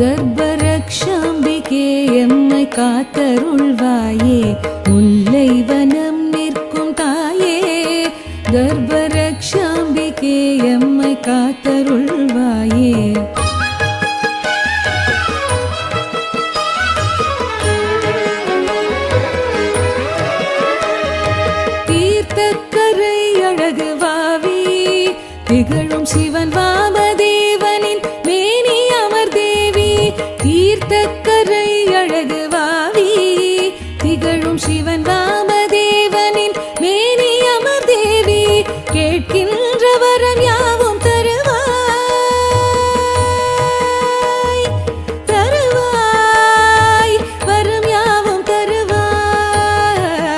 கர்ப்பரக்ஷாம்பிகே எம்மை காத்தருள்வாயே. முல்லை வனம் நிற்கும் தாயே. கர்ப்பரக்ஷாம்பிகே எம்மை காத்தருள்வாயே. தீர்த்தக்கரை அழகு வாவி. திகழும் சிவன் வாமதே. தீர்த்தக்கரை அழகு வாவி. திகழும் சிவன் ராமதேவனின் மேனி அமர்தேவி கேட்க